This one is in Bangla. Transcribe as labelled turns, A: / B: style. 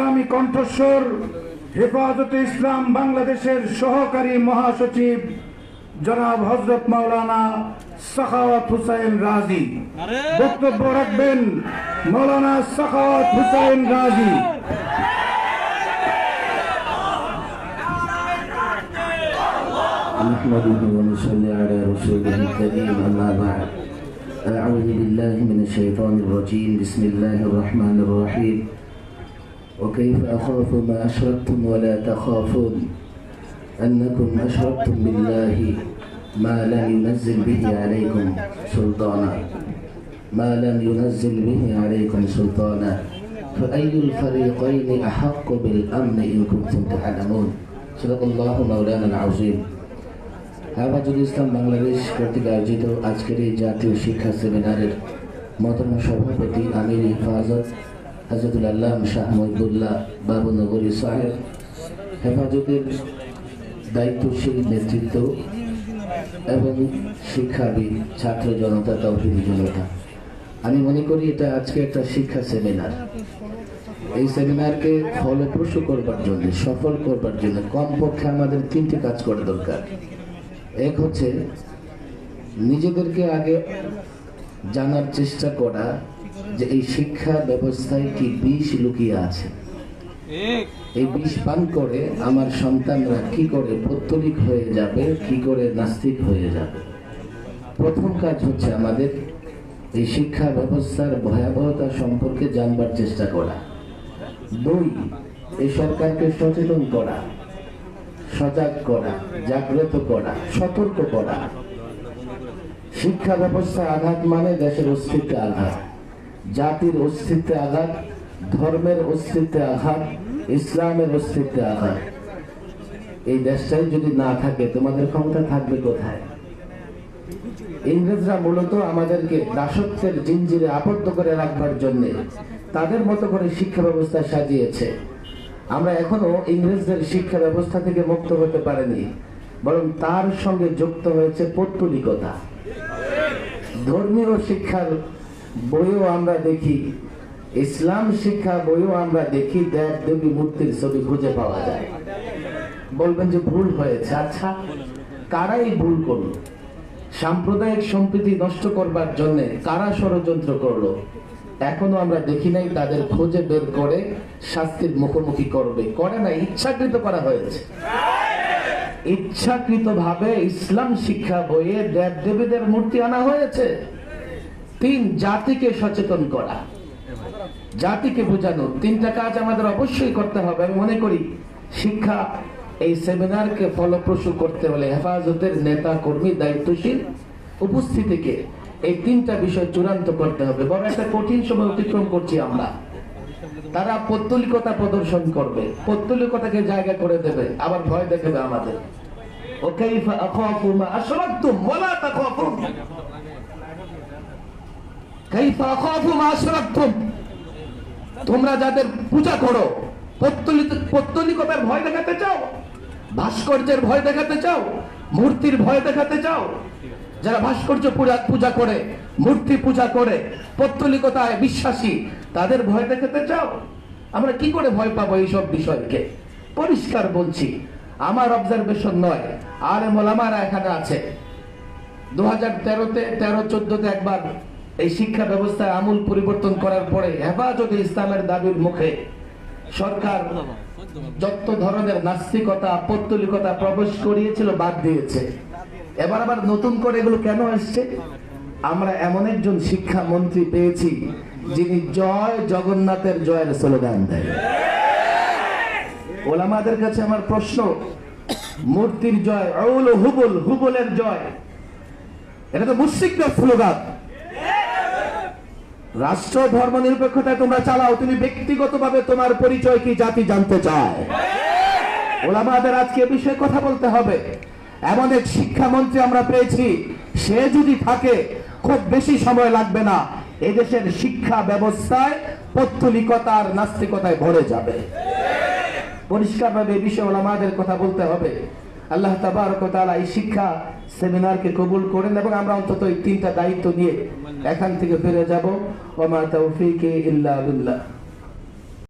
A: ইসলামী কণ্ঠস্বর হেফাজতে ইসলাম বাংলাদেশের সহকারী মহাসচিব জনাব হজরত মাওলানা সাখাওয়াত হুসাইন রাজি বক্তব্য রাখবেন মাওলানা সাখাওয়াত হুসাইন রাজি
B: نحمده ونصلي على رسوله الكريم أما بعد أعوذ بالله من الشيطان الرجيم بسم الله الرحمن الرحيم وكيف أخاف ما أشركتم ولا تخافون أنكم أشركتم بالله ما لم ينزل به عليكم سلطانا ما لم ينزل به عليكم سلطانا فأي الفريقين أحق بالأمن إن كنتم تعلمون صدق الله مولانا العظيم হেফাজুল ইসলাম বাংলাদেশ কর্তৃক আয়োজিত আজকের এই জাতীয় শিক্ষা সেমিনারের মতন সভাপতি আমির হেফাজত হাজরতুল আল্লাহ শাহ মহিবুল্লাহ বাবু নগরী সাহেব। হেফাজতের দায়িত্বশীল নেতৃত্ব এবং শিক্ষাবিদ ছাত্র জনতা তৌহিদি জনতা। আমি মনে করি এটা আজকে একটা শিক্ষা সেমিনার এই সেমিনারকে ফলপ্রসূ করবার জন্য, সফল করবার জন্য, কমপক্ষে আমাদের তিনটি কাজ করা দরকার। এক হচ্ছে নিজেদেরকে আগে জানার চেষ্টা করা যে এই শিক্ষা ব্যবস্থায় কি বিষ লুকিয়ে আছে? এই বিষ পান করে আমার সন্তানরা কি করে পত্তলিক হয়ে যাবে কি করে নাস্তিক হয়ে যাবে? প্রথম কাজ হচ্ছে আমাদের এই শিক্ষা ব্যবস্থার ভয়াবহতা সম্পর্কে জানবার চেষ্টা করা। দুই এই সরকারকে সচেতন করা সজাগ করা জাগ্রত করা সতর্ক করা। শিক্ষা ব্যবস্থা আঘাত মানে দেশের অস্তিত্বে আঘাত। জাতির অস্তিত্বে আঘাত, ধর্মের অস্তিত্বে আঘাত, ইসলামের অস্তিত্বে আঘাত। এই দেশটাই যদি না থাকে, তোমাদের ক্ষমতা থাকবে কোথায়? ইংরেজরা মূলত আমাদেরকে দাসত্বের জিঞ্জিরে আবদ্ধ করে রাখবার জন্য তাদের মতো করে শিক্ষা ব্যবস্থা সাজিয়েছে। আমরা এখনও ইংরেজদের শিক্ষা ব্যবস্থা থেকে মুক্ত হতে পারিনি, বরং তার সঙ্গে যুক্ত হয়েছে পৌত্তলিকতা। ধর্মীয় শিক্ষার বইও আমরা দেখি, ইসলাম শিক্ষা বইও আমরা দেখি, দেব দেবী মূর্তির ছবি খুঁজে পাওয়া যায়। বলবেন যে ভুল হয়েছে। আচ্ছা কারাই ভুল করল? সাম্প্রদায়িক সম্প্রীতি নষ্ট করবার জন্য কারা ষড়যন্ত্র করল? এখনও আমরা দেখি নাই, তাদের খোঁজে বের করে শাস্তির মুখোমুখি করবে। করে না, ইচ্ছাকৃত করা হয়েছে। ইচ্ছাকৃত ভাবে ইসলাম শিক্ষা বইয়ে দেব দেবীদের মূর্তি আনা হয়েছে। তিন জাতিকে সচেতন করা। জাতিকে বোঝানো। তিনটা কাজ আমাদের অবশ্যই করতে হবে। আমি মনে করি শিক্ষা এই সেমিনারকে ফলপ্রসূ করতে হলে হেফাজতের নেতা, কর্মী, দায়িত্বশীল উপস্থিতিকে এই তিনটা বিষয় চূড়ান্ত করতে হবে। বড় একটা কঠিন সময় অতিক্রম করছি আমরা। তারা পত্তলিকতা প্রদর্শন করবে। পত্তলিকতাকে জায়গা করে দেবে। আবার ভয় দেখাবে আমাদের। ওকে আখফু মা মলা তা কখন তোমরা যাদের পূজা করো পত্তলিকতার ভয় দেখাতে চাও, ভাস্কর্যের ভয় দেখাতে চাও, মূর্তির ভয় দেখাতে চাও, যারা ভাস্কর্য পূজা পূজা করে, মূর্তি পূজা করে, পত্তলিকতায় বিশ্বাসী, তাদের ভয় দেখাতে চাও? আমরা কি করে ভয় পাবো এইসব বিষয়কে? পরিষ্কার বলছি, আমার অবজারভেশন নয় আর মোলামারা এখানে আছে। দু হাজার তেরোতে তেরো, চোদ্দতে একবার এই শিক্ষা ব্যবস্থায় আমূল পরিবর্তন করার পরে হেফাজতে ইসলামের দাবির মুখে সরকার যত ধরনের নাস্তিকতা, পত্তলিকতা প্রবেশ করিয়েছিল, বাদ দিয়েছে। এবার আবার নতুন করে এগুলো কেন আসছে আমরা এমন একজন শিক্ষা মন্ত্রী পেয়েছি, যিনি জয় জগন্নাথের জয়ের স্লোগান দেয়। ওলামাদের কাছে আমার প্রশ্ন, মূর্তির জয় হুবুল, হুবুলের জয়, এটা তো মুসিকদের স্লোগান। রাষ্ট্র, ধর্ম নিরপেক্ষতায় তোমরা চালাও, তুমি ব্যক্তিগতভাবে তোমার পরিচয় কি জাতি জানতে চায়? ওলামাদের আজকে বিষয়ে কথা বলতে হবে। এমন এক শিক্ষামন্ত্রী আমরা পেয়েছি, সে যদি থাকে, খুব বেশি সময় লাগবে না। এদেশের শিক্ষা ব্যবস্থায় পত্তলিকতার নাস্তিকতায় ভরে যাবে। পরিষ্কারভাবে এই বিষয়ে ওলামাদের কথা বলতে হবে। আল্লাহ তাআলা এই শিক্ষা সেমিনারকে কবুল করেন এবং আমরা অন্তত এই তিনটা দায়িত্ব নিয়ে এখান থেকে ফিরে যাব। ওমা তৌফিকে ইল্লা